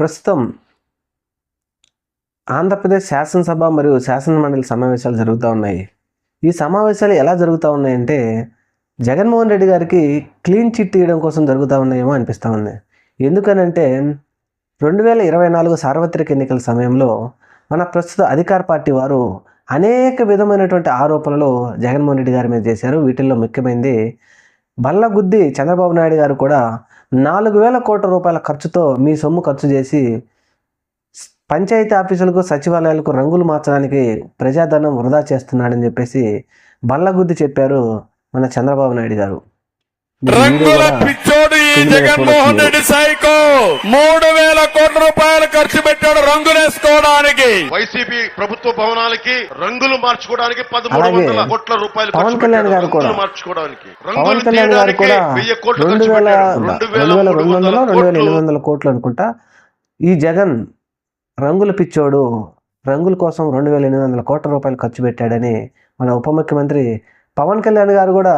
ప్రస్తుతం ఆంధ్రప్రదేశ్ శాసనసభ మరియు శాసనమండలి సమావేశాలు జరుగుతూ ఉన్నాయి. ఈ సమావేశాలు ఎలా జరుగుతూ ఉన్నాయంటే జగన్మోహన్ రెడ్డి గారికి క్లీన్ చిట్ ఇవ్వడం కోసం జరుగుతూ ఉన్నాయేమో అనిపిస్తూ ఉంది. ఎందుకనంటే రెండు వేల ఇరవై నాలుగు సార్వత్రిక ఎన్నికల సమయంలో మన ప్రస్తుత అధికార పార్టీ వారు అనేక విధమైనటువంటి ఆరోపణలు జగన్మోహన్ రెడ్డి గారి మీద చేశారు. వీటిల్లో ముఖ్యమైనది బల్లగుద్ది చంద్రబాబు నాయుడు గారు కూడా నాలుగు వేల కోట్ల రూపాయల ఖర్చుతో మీ సొమ్ము ఖర్చు చేసి పంచాయతీ ఆఫీసులకు సచివాలయాలకు రంగులు మార్చడానికి ప్రజాధనం వృధా చేస్తున్నాడని చెప్పేసి బల్లగుద్ది చెప్పారు మన చంద్రబాబు నాయుడు గారు. రంగుల కూడా జగన్మోహన్. రెడ్డి సైకో మూడు వేల కోట్ల రూపాయలు ఖర్చు పెట్టాడు రంగులేసుకోవడానికి వైసీపీ ప్రభుత్వ భవనాలకి రంగులు మార్చుకోవడానికి పదమూడు వందల కోట్ల రూపాయలు పవన్ ఖర్చు కళ్యాణ్ పెట్టాడు. గారు కూడా రంగులు మార్చుకోవడానికి పవన్ రంగులు కళ్యాణ్ గారు కూడా వెయ్యి కోట్లు రెండు ఖర్చు వేల పెట్టాడు. రెండు వేల రెండు వందలు రెండు వేల కోట్లు ఎనిమిది వందల కోట్లు అనుకుంటా ఈ జగన్ రంగుల పిచ్చోడు రంగుల కోసం రెండు వేల ఎనిమిది వందల కోట్ల రూపాయలు ఖర్చు పెట్టాడని మన ఉప ముఖ్యమంత్రి పవన్ కళ్యాణ్ గారు కూడా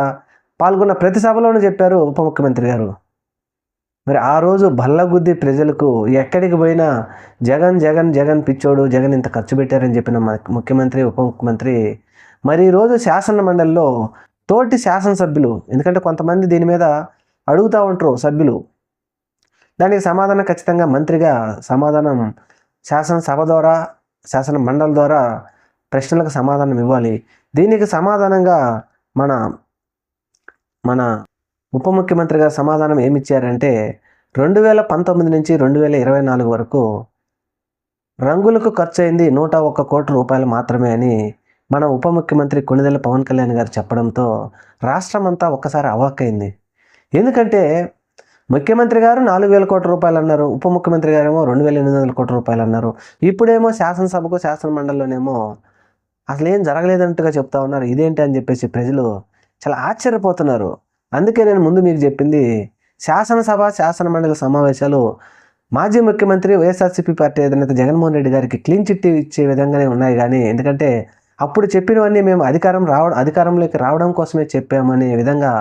పాల్గొన్న ప్రతి సభలోనూ చెప్పారు ఉప ముఖ్యమంత్రి గారు మరి ఆ రోజు బల్లగుద్ది ప్రజలకు ఎక్కడికి పోయినా జగన్ జగన్ జగన్ పిచ్చోడు జగన్ ఇంత ఖర్చు పెట్టారని చెప్పిన ముఖ్యమంత్రి ఉప ముఖ్యమంత్రి. మరి ఈరోజు శాసన మండలిలో తోటి శాసనసభ్యులు ఎందుకంటే కొంతమంది దీని మీద అడుగుతూ ఉంటారు సభ్యులు. దానికి సమాధానం ఖచ్చితంగా మంత్రిగా సమాధానం శాసనసభ ద్వారా శాసన మండలి ద్వారా ప్రశ్నలకు సమాధానం ఇవ్వాలి. దీనికి సమాధానంగా మన మన ఉప ముఖ్యమంత్రి సమాధానం ఏమి ఇచ్చారంటే రెండు వేల పంతొమ్మిది నుంచి రెండు వేల ఇరవై నాలుగు వరకు రంగులకు ఖర్చు అయింది నూట ఒక్క కోటి రూపాయలు మాత్రమే అని మన ఉప ముఖ్యమంత్రి కొణిదెల పవన్ కళ్యాణ్ గారు చెప్పడంతో రాష్ట్రం అంతా ఒక్కసారి అవాక్కైంది ఎందుకంటే ముఖ్యమంత్రి గారు నాలుగు వేల కోట్ల రూపాయలు అన్నారు ఉప ముఖ్యమంత్రి గారేమో రెండు వేల ఎనిమిది వందల కోట్ల రూపాయలు అన్నారు. ఇప్పుడేమో శాసనసభకు శాసన మండలిలోనేమో అసలు ఏం జరగలేదన్నట్టుగా చెప్తా ఉన్నారు. ఇదేంటి అని చెప్పేసి ప్రజలు చాలా ఆశ్చర్యపోతున్నారు. అందుకే నేను ముందు మీకు చెప్పింది శాసనసభ శాసన మండలి సమావేశాలు మాజీ ముఖ్యమంత్రి వైఎస్ఆర్సీపీ పార్టీ అధినేత జగన్మోహన్ రెడ్డి గారికి క్లీన్ చిట్టి ఇచ్చే విధంగానే ఉన్నాయి. కానీ ఎందుకంటే అప్పుడు చెప్పినవన్నీ మేము అధికారం రావడం అధికారంలోకి రావడం కోసమే చెప్పామనే విధంగా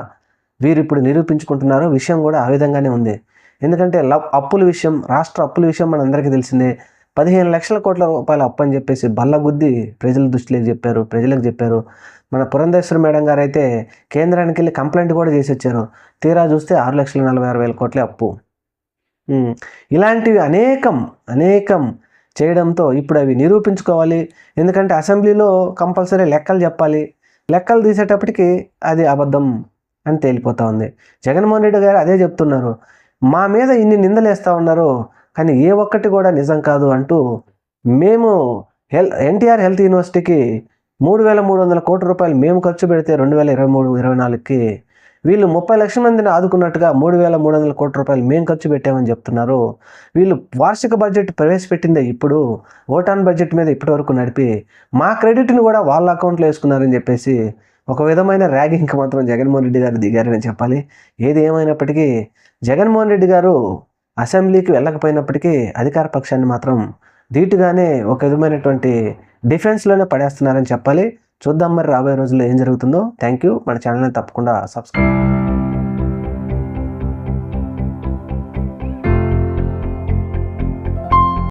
వీరు ఇప్పుడు నిరూపించుకుంటున్నారు. విషయం కూడా ఆ విధంగానే ఉంది. ఎందుకంటే లవ్ అప్పుల విషయం రాష్ట్ర అప్పుల విషయం మనందరికీ తెలిసిందే. పదిహేను లక్షల కోట్ల రూపాయలు అప్పని చెప్పేసి బల్లగుద్ది ప్రజల దృష్టిలోకి చెప్పారు ప్రజలకు చెప్పారు. మన పురంధేశ్వర మేడం గారు అయితే కేంద్రానికి వెళ్ళి కంప్లైంట్ కూడా చేసి వచ్చారు. తీరా చూస్తే ఆరు లక్షల నలభై ఆరు వేల కోట్లే అప్పు. ఇలాంటివి అనేకం అనేకం చేయడంతో ఇప్పుడు అవి నిరూపించుకోవాలి. ఎందుకంటే అసెంబ్లీలో కంపల్సరీ లెక్కలు చెప్పాలి. లెక్కలు తీసేటప్పటికి అది అబద్ధం అని తేలిపోతూ ఉంది. జగన్మోహన్ రెడ్డి గారు అదే చెప్తున్నారు. మా మీద ఇన్ని నిందలేస్తూ ఉన్నారు కానీ ఏ ఒక్కటి కూడా నిజం కాదు అంటూ మేము హెల్ ఎన్టీఆర్ హెల్త్ యూనివర్సిటీకి మూడు వేల మూడు వందల కోట్ల రూపాయలు మేము ఖర్చు పెడితే రెండు వేల ఇరవై మూడు ఇరవై నాలుగుకి వీళ్ళు ముప్పై లక్షల మందిని ఆదుకున్నట్టుగా మూడు వేల మూడు వందల కోట్ల రూపాయలు మేము ఖర్చు పెట్టామని చెప్తున్నారు. వీళ్ళు వార్షిక బడ్జెట్ ప్రవేశపెట్టిందే ఇప్పుడు ఓటాన్ బడ్జెట్ మీద ఇప్పటివరకు నడిపి మా క్రెడిట్ని కూడా వాళ్ళ అకౌంట్లో వేసుకున్నారని చెప్పేసి ఒక విధమైన ర్యాగింగ్కి మాత్రం జగన్మోహన్ రెడ్డి గారు దిగారని చెప్పాలి. ఏది ఏమైనప్పటికీ జగన్మోహన్ రెడ్డి గారు అసెంబ్లీకి వెళ్ళకపోయినప్పటికీ అధికార పక్షాన్ని మాత్రం ధీటుగానే ఒక విధమైనటువంటి డిఫెన్స్లోనే పడేస్తున్నారని చెప్పాలి. చూద్దాం మరి రాబోయే రోజుల్లో ఏం జరుగుతుందో. థ్యాంక్ యూ మన ఛానల్ని తప్పకుండా సబ్స్క్రైబ్